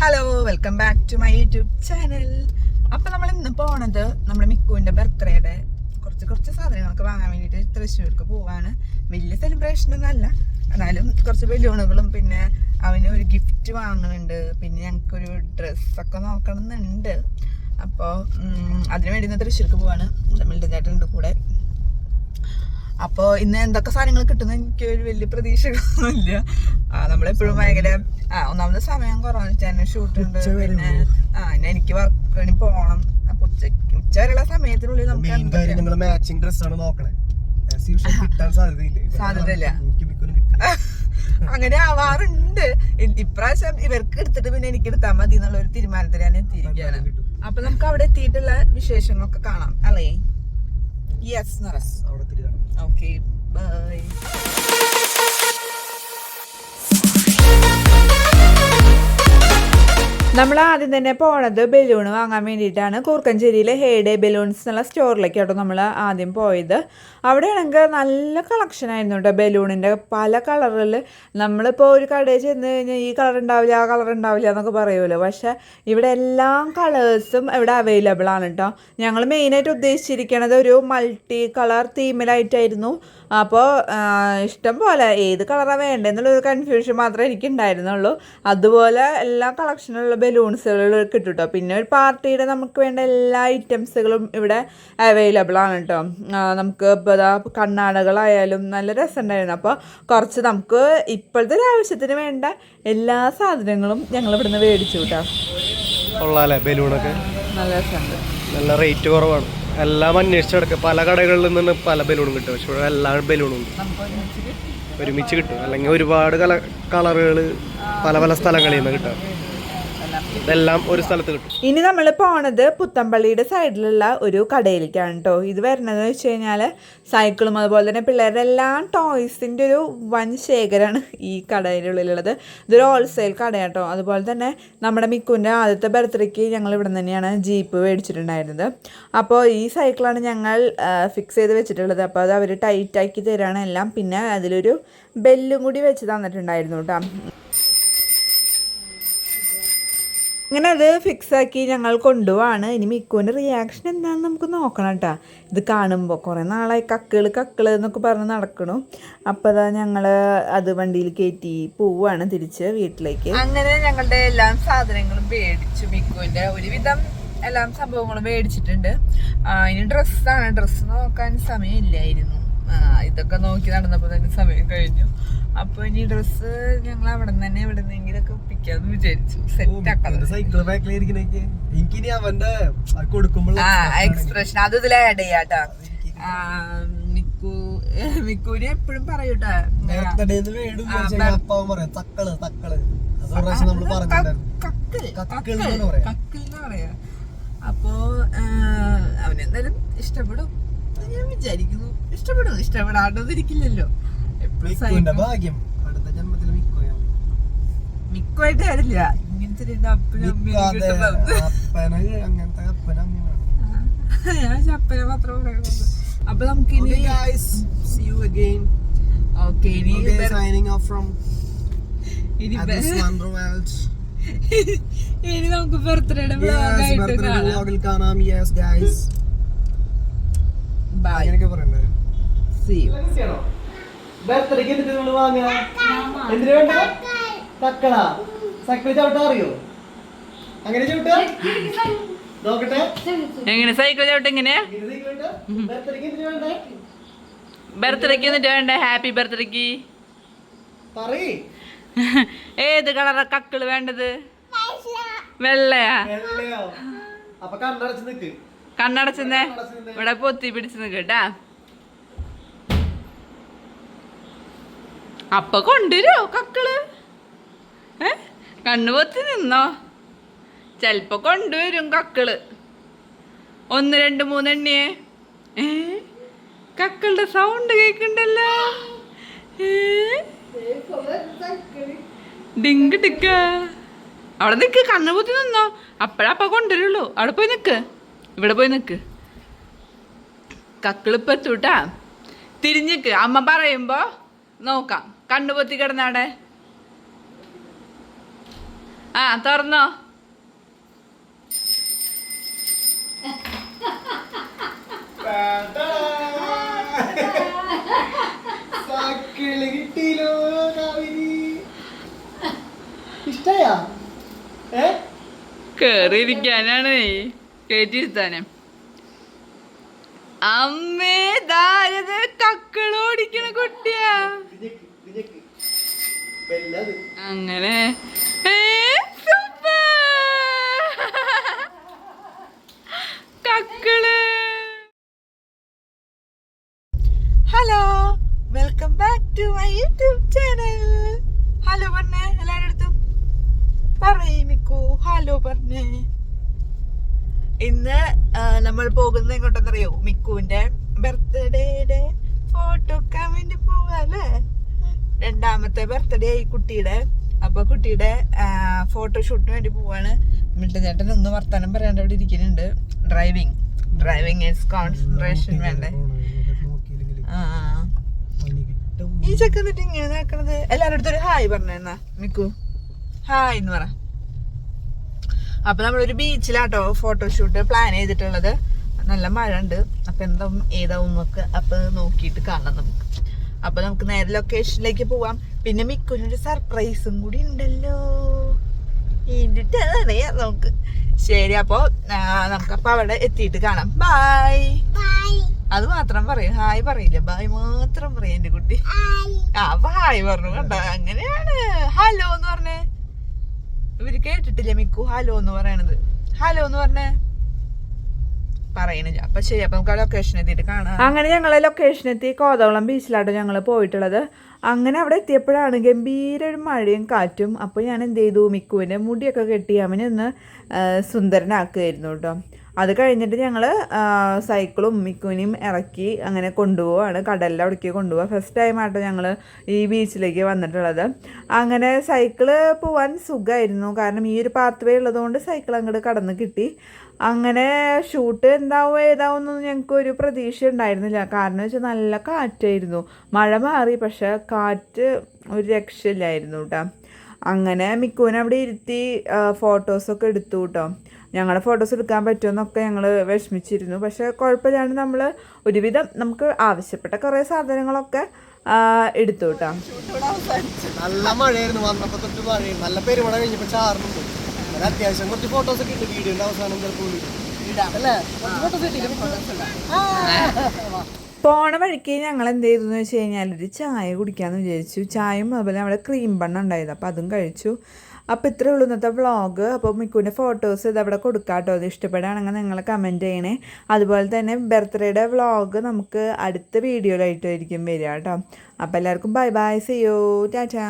Hello welcome back to my YouTube channel അപ്പൊ നമ്മൾ ഇന്ന് പോണത് നമ്മുടെ മിക്കുവിന്റെ ബർത്ത്ഡേയുടെ കുറച്ച് കുറച്ച് സാധനങ്ങൾക്ക് വാങ്ങാൻ വേണ്ടിയിട്ട് തൃശ്ശൂർക്ക് പോവാണ്. വലിയ സെലിബ്രേഷൻ ഒന്നും അല്ല. എന്നാലും കുറച്ച് ബലൂണുകളും പിന്നെ അവന് ഒരു ഗിഫ്റ്റ് വാങ്ങുന്നുണ്ട് പിന്നെ ഞങ്ങൾക്കൊരു ഡ്രസ്സൊക്കെ നോക്കണം എന്നുണ്ട് അപ്പോൾ അതിന് വേണ്ടി ഇന്ന് തൃശ്ശൂർക്ക് പോവാണ്. മിൽട്ടൻ ചേട്ടനുണ്ട് കൂടെ. അപ്പോൾ ഇന്ന് എന്തൊക്കെ സാധനങ്ങൾ കിട്ടുന്ന എനിക്ക് ഒരു വലിയ പ്രതീക്ഷകളൊന്നുമില്ല. ആ നമ്മളെപ്പോഴും ഭയങ്കര ആ ഒന്നാമത് സമയം കുറവാണ്. ഷൂട്ട് ഉണ്ട് പിന്നെ ആ പിന്നെ എനിക്ക് വർക്കിന് പോകണം അപ്പൊ ഉച്ച ഉച്ച വരെയുള്ള സമയത്തിനുള്ളിൽ നമുക്ക് മാച്ചിങ് ഡ്രസ് ആണ് നോക്കണേ. സാധ്യതയില്ല. അങ്ങനെ ആവാറുണ്ട്. ഇപ്രാവശ്യം ഇവർക്ക് എടുത്തിട്ട് പിന്നെ എനിക്ക് എടുത്താൽ മതി എന്നുള്ള ഒരു തീരുമാനത്തിൽ ഞാൻ എത്തിയിരിക്കുകയാണ്. അപ്പൊ നമുക്ക് അവിടെ എത്തിയിട്ടുള്ള വിശേഷങ്ങളൊക്കെ കാണാം അല്ലേ? യെസ് നറസ്. ഓക്കെ ബൈ നമ്മൾ ആദ്യം തന്നെ പോണത് ബലൂൺ വാങ്ങാൻ വേണ്ടിയിട്ടാണ്. കൂർക്കഞ്ചേരിയിലെ ഹേഡേ ബലൂൺസ് എന്നുള്ള സ്റ്റോറിലേക്കാട്ടോ നമ്മൾ ആദ്യം പോയത്. അവിടെയാണെങ്കിൽ നല്ല കളക്ഷൻ ആയിരുന്നു കേട്ടോ ബലൂണിന്റെ. പല കളറിൽ നമ്മളിപ്പോൾ ഒരു കടയിൽ ചെന്ന് കഴിഞ്ഞാൽ ഈ കളർ ഉണ്ടാവില്ല ആ കളർ ഉണ്ടാവില്ല എന്നൊക്കെ പറയുമല്ലോ. പക്ഷേ ഇവിടെ എല്ലാ കളേഴ്സും ഇവിടെ അവൈലബിൾ ആണ് കേട്ടോ ഞങ്ങൾ മെയിനായിട്ട് ഉദ്ദേശിച്ചിരിക്കുന്നത് ഒരു മൾട്ടി കളർ തീമിലായിട്ടായിരുന്നു അപ്പോൾ ഇഷ്ടം പോലെ ഏത് കളറാണ് വേണ്ടതെന്നുള്ളൊരു കൺഫ്യൂഷൻ മാത്രമേ എനിക്കുണ്ടായിരുന്നുള്ളൂ. അതുപോലെ എല്ലാ കളക്ഷനുള്ള ബലൂൺസുകൾ കിട്ടും കേട്ടോ പിന്നെ ഒരു പാർട്ടിയുടെ നമുക്ക് വേണ്ട എല്ലാ ഐറ്റംസുകളും ഇവിടെ അവൈലബിൾ ആണ് കേട്ടോ നമുക്ക് ഇപ്പോൾ ഇതാ കണ്ണാടകളായാലും നല്ല രസമുണ്ടായിരുന്നു. അപ്പോൾ കുറച്ച് നമുക്ക് ഇപ്പോഴത്തെ ഒരു ആവശ്യത്തിന് വേണ്ട എല്ലാ സാധനങ്ങളും ഞങ്ങൾ ഇവിടുന്ന് മേടിച്ചു കേട്ടോ ബലൂണൊക്കെ. നല്ല രസമുണ്ട്. നല്ല റേറ്റ് കുറവാണ്. എല്ലാം പല കടകളിൽ നിന്ന് പല ബലൂണും കിട്ടും. പക്ഷെ ഇവിടെ എല്ലാ ബലൂണും കിട്ടി. ഒരുമിച്ച് കിട്ടും. അല്ലെങ്കിൽ ഒരുപാട് കല കളറുകൾ പല പല സ്ഥലങ്ങളിൽ നിന്ന് കിട്ടാം. ഇതെല്ലാം ഒരു സ്ഥലത്ത് കിട്ടും. ഇനി നമ്മൾ പോണത് പുത്തമ്പള്ളിയുടെ സൈഡിലുള്ള ഒരു കടയിലേക്കാണ് കേട്ടോ ഇത് വരുന്നത് വെച്ച് കഴിഞ്ഞാൽ സൈക്കിളും അതുപോലെ തന്നെ പിള്ളേരുടെ എല്ലാ ടോയ്സിന്റെ ഒരു വൻ ശേഖരമാണ് ഈ കടയിലുള്ളിലുള്ളത് ഇതൊരു ഹോൾസെയിൽ കടയാട്ടോ അതുപോലെ തന്നെ നമ്മുടെ മിക്കുവിന്റെ ആദ്യത്തെ ബർത്ത്ഡേക്ക് ഞങ്ങൾ ഇവിടെ തന്നെയാണ് ജീപ്പ് മേടിച്ചിട്ടുണ്ടായിരുന്നത്. അപ്പോൾ ഈ സൈക്കിളാണ് ഞങ്ങൾ ഫിക്സ് ചെയ്ത് വെച്ചിട്ടുള്ളത്. അപ്പോൾ അത് അവർ ടൈറ്റാക്കി തരാണ് എല്ലാം. പിന്നെ അതിലൊരു ബെല്ലും കൂടി വെച്ച് തന്നിട്ടുണ്ടായിരുന്നു കേട്ടോ അങ്ങനെ അത് ഫിക്സ് ആക്കി ഞങ്ങൾ കൊണ്ടുപോവാണ്. ഇനി മിക്കുവിന്റെ റിയാക്ഷൻ എന്താണെന്ന് നമുക്ക് നോക്കണം കേട്ടോ ഇത് കാണുമ്പോൾ കുറേ നാളായി കക്കിൾ കക്കിൾ എന്നൊക്കെ പറഞ്ഞ് നടക്കണു. അപ്പോൾ അതാ ഞങ്ങൾ അത് വണ്ടിയിൽ കയറ്റി പോവുകയാണ് തിരിച്ച് വീട്ടിലേക്ക്. അങ്ങനെ ഞങ്ങളുടെ എല്ലാ സാധനങ്ങളും മേടിച്ചു മിക്കുവിന്റെ. ഒരുവിധം എല്ലാം സംഭവങ്ങളും മേടിച്ചിട്ടുണ്ട്. ഇനി ഡ്രസ്സാണ് ഡ്രസ്സ് നോക്കാൻ സമയമില്ലായിരുന്നു. ഇതൊക്കെ നോക്കി നടന്നപ്പോൾ തന്നെ സമയം കഴിഞ്ഞു. അപ്പോൾ ഇനി ഡ്രസ്സ് ഞങ്ങൾ അവിടെ തന്നെ എവിടെ നിന്നെങ്കിലൊക്കെ ഒപ്പിക്കാന്ന് വിചാരിച്ചു. സെറ്റ് ആക്കാം സൈക്കിൾ ബാക്കിലിരിക്കണേക്ക് എനിക്കിനി അവന്റെ കൊടുക്കുമ്പോൾ എക്സ്പ്രഷൻ അത് ഇതിൽ ആഡ് ചെയ്യാട്ടാ മിക്കു എപ്പോഴും പറയൂട്ടാ തക്കൾ തക്കൾ. അപ്പോ അവനെന്തായാലും ഇഷ്ടപ്പെടും. ഞാൻ വിചാരിക്കുന്നു ഇഷ്ടപ്പെടും എപ്പോഴും മിക്കുവിന്റെ ഭാഗ്യം. അടുത്ത ജന്മത്തിൽ മിക്കോയാണ് മിക്കോയിട്ട് കാര്യമില്ല. ഇങ്ങനത്തെ രണ്ട് അപ്പനും അപ്പന അങ്ങനത്തെ അപ്പന ഞാൻ ചപ്പനെ മാത്രമേ പറയുള്ളൂ അപ്പൊ നമുക്കിനി Okay guys, see you again. Okay ഇനി signing off from ഇനി. ഇനി നമുക്ക് ബർത്ത്ഡേയുടെ birthday കാണാം. യെസ് ഗൈസ് കാണാം. Yes, guys. ബൈ അങ്ങനെയൊക്കെ പറയണ്ടേ? സീ യു Birthday ക്ക് എന്നിട്ട് നിങ്ങൾ വാങ്ങുക? എന്തിനു വേണ്ട? തക്കള. സൈക്കിൾ ചവിട്ടാ അറിയോ? അങ്ങനെ ചവിട്ട? നോക്കട്ടെ. എങ്ങനെ? സൈക്കിൾ ചവിട്ട് എങ്ങനെ? ബർത്ത്ഡേക്ക് എന്നിട്ട് വേണ്ടേ? ഹാപ്പി ബർത്ത്ഡേക്ക്. ഏത് കളറ കക്കിൾ വേണ്ടത്? വെള്ളയാ. കണ്ണടച്ച് നിക്ക്. കണ്ണടച്ചെന്നേ ഇവിടെ പൊത്തി പിടിച്ച് നിക്കട്ടാ അപ്പൊ കൊണ്ടുവരുമോ കക്കൾ? ഏ? കണ്ണുപൊത്തി നിന്നോ? ചെലപ്പോ കൊണ്ടുവരും കക്കൾ. ഒന്ന് രണ്ട് മൂന്നെണ്ണിയെ ഏ? കക്കളുടെ സൗണ്ട് കേക്കണ്ടല്ലോ? ഡിങ്ക് ടിക്ക. അവിടെ നിക്ക് കണ്ണുപൂത്തി നിന്നോ? അപ്പഴപ്പ കൊണ്ടുവരുള്ളൂ. അവിടെ പോയി നിക്ക്. ഇവിടെ പോയി നിക്ക്. കക്കിളിപ്പെത്തൂട്ടാ തിരിഞ്ഞിക്ക് അമ്മ പറയുമ്പോ നോക്കാം. കണ്ണു പൊത്തി കിടന്നാടെ? ആ തുറന്നോ? കിട്ടിയില്ലോ ഇഷ്ടയാ? ഏ? കേറിയിരിക്കാനാണ്. കേറ്റിരുത്താനും അമ്മേ ദാരത് കക്കളോടിക്കണ കുട്ടിയാ. അങ്ങനെ. Hello welcome back to my YouTube channel. Hello പറഞ്ഞേ എല്ലാരടുത്തും പറയേ മിക്കു ഹലോ പറഞ്ഞേ. ഇന്ന് നമ്മൾ പോകുന്നത് എങ്ങോട്ടെന്നറിയോ? മിക്കുവിന്റെ ബർത്ത്ഡേയുടെ ഫോട്ടോ എടുക്കാൻ വേണ്ടി രണ്ടാമത്തെ ബർത്ത്ഡേ ആയി കുട്ടിയുടെ. അപ്പൊ കുട്ടിയുടെ ഫോട്ടോഷൂട്ടിന് വേണ്ടി പോവാണ്. മിട്ട ചേട്ടൻ ഒന്ന് വർത്താനം പറയാണ്ട് അവിടെ ഇരിക്കുന്നുണ്ട്. ഡ്രൈവിംഗ് ഡ്രൈവിംഗ് ഇസ് കോൺസെൻട്രേഷൻ വേണ്ടേ? ആ. ഈ ചെക്ക് എന്നിട്ട് ഇങ്ങനെ നടക്കണത്? എല്ലാവരുടെ അടുത്തൊരു ഹായ് പറഞ്ഞെന്നാ. മിക്കു. ഹായ് എന്ന് പറ. അപ്പൊ നമ്മളൊരു ബീച്ചിലാട്ടോ ഫോട്ടോഷൂട്ട് പ്ലാൻ ചെയ്തിട്ടുള്ളത്. നല്ല മഴ ഉണ്ട്. അപ്പൊ എന്താവും? ഏതാവും നമുക്ക് അപ്പൊ നോക്കിയിട്ട് കാണാം നമുക്ക്. അപ്പൊ നമുക്ക് നേരെ ലൊക്കേഷനിലേക്ക് പോവാം. പിന്നെ മിക്കുനൊരു സർപ്രൈസും കൂടി ഉണ്ടല്ലോ. എന്നിട്ട് അറിയാം നമുക്ക്. ശരി അപ്പോ നമുക്ക് അപ്പൊ അവിടെ എത്തിയിട്ട് കാണാം. ബായ് അത് മാത്രം പറയും. ഹായ് പറയില്ല. ബായ് മാത്രം പറയും എന്റെ കുട്ടി. ആ അപ്പൊ ഹായ് പറഞ്ഞു. കണ്ട? അങ്ങനെയാണ്. ഹലോ എന്ന് പറഞ്ഞേ. ഇവർ കേട്ടിട്ടില്ല മിക്കു? ഹലോ എന്ന് പറയണത്. ഹലോ എന്ന് പറഞ്ഞേ. പറയണില്ല അപ്പൊ ശരി അപ്പൊ നമുക്ക് ആ ലൊക്കേഷൻ എത്തിയിട്ട് കാണാം. അങ്ങനെ ഞങ്ങൾ ലൊക്കേഷൻ എത്തി. കോതവളം ബീച്ചിലാട്ടോ ഞങ്ങൾ പോയിട്ടുള്ളത്. അങ്ങനെ അവിടെ എത്തിയപ്പോഴാണ് ഗംഭീര ഒരു മഴയും കാറ്റും. അപ്പോൾ ഞാൻ എന്ത് ചെയ്തു? മിക്കുവിന്റെ മുടിയൊക്കെ കെട്ടി അവനെ ഒന്ന് സുന്ദരനാക്കുകയായിരുന്നു കേട്ടോ. അത് കഴിഞ്ഞിട്ട് ഞങ്ങൾ സൈക്കിളും മിക്കുവിനെയും ഇറക്കി അങ്ങനെ കൊണ്ടുപോവാണ്. കടലിൽ അവിടേക്ക് കൊണ്ടുപോവുക ഫസ്റ്റ് ടൈമായിട്ട് ഞങ്ങൾ ഈ ബീച്ചിലേക്ക് വന്നിട്ടുള്ളത്. അങ്ങനെ സൈക്കിൾ പോവാൻ സുഖമായിരുന്നു കാരണം ഈ ഒരു പാത്വേ ഉള്ളതുകൊണ്ട് സൈക്കിൾ അങ്ങോട്ട് കടന്ന് കിട്ടി. അങ്ങനെ ഷൂട്ട് എന്താവും ഏതാവും എന്നൊന്നും ഞങ്ങൾക്ക് ഒരു പ്രതീക്ഷ ഉണ്ടായിരുന്നില്ല. കാരണം വെച്ചാൽ നല്ല കാറ്റായിരുന്നു. മഴ മാറി പക്ഷേ കാറ്റ് ഒരു രക്ഷയില്ലായിരുന്നു കേട്ടോ അങ്ങനെ മിക്കുവിനെ അവിടെ ഇരുത്തി ഫോട്ടോസൊക്കെ എടുത്തു കേട്ടോ ഞങ്ങളുടെ ഫോട്ടോസ് എടുക്കാൻ പറ്റുമെന്നൊക്കെ ഞങ്ങൾ വിഷമിച്ചിരുന്നു. പക്ഷേ കുഴപ്പമില്ലാണ്ട് നമ്മൾ ഒരുവിധം നമുക്ക് ആവശ്യപ്പെട്ട കുറേ സാധനങ്ങളൊക്കെ എടുത്തു കേട്ടോ. നല്ല മഴയായിരുന്നു. വന്നപ്പോൾ തൊട്ട് മഴയായിരുന്നു നല്ല പെരുമഴ കഴിഞ്ഞപ്പോൾ ചാറുന്നുണ്ട്. അത് അത്യാവശ്യം കുറച്ച് ഫോട്ടോസ് ഒക്കെ ഇട്ട് വീഡിയോ അവസാനം ചിലപ്പോൾ അല്ലേ? ഫോട്ടോസ് പോണ വഴിക്ക് ഞങ്ങൾ എന്ത് ചെയ്തു എന്ന് വെച്ച് കഴിഞ്ഞാൽ ഒരു ചായ കുടിക്കാമെന്ന് വിചാരിച്ചു. ചായയും അതുപോലെ നമ്മുടെ ക്രീം ബണ്ണ് ഉണ്ടായത് അപ്പോൾ അതും കഴിച്ചു. അപ്പോൾ ഇത്രേ ഉള്ളൂ ഇന്നത്തെ വ്ളോഗ് അപ്പോൾ മിക്കുവിന്റെ ഫോട്ടോസ് ഇത് അവിടെ കൊടുക്കാം കേട്ടോ. അത് ഇഷ്ടപ്പെടുകയാണെങ്കിൽ നിങ്ങൾ കമന്റ് ചെയ്യണേ. അതുപോലെ തന്നെ ബർത്ത്ഡേയുടെ വ്ളോഗ് നമുക്ക് അടുത്ത വീഡിയോയിലായിട്ടായിരിക്കും വരിക കേട്ടോ. അപ്പോൾ എല്ലാവർക്കും ബൈ ബൈ സിയോ ടാറ്റാ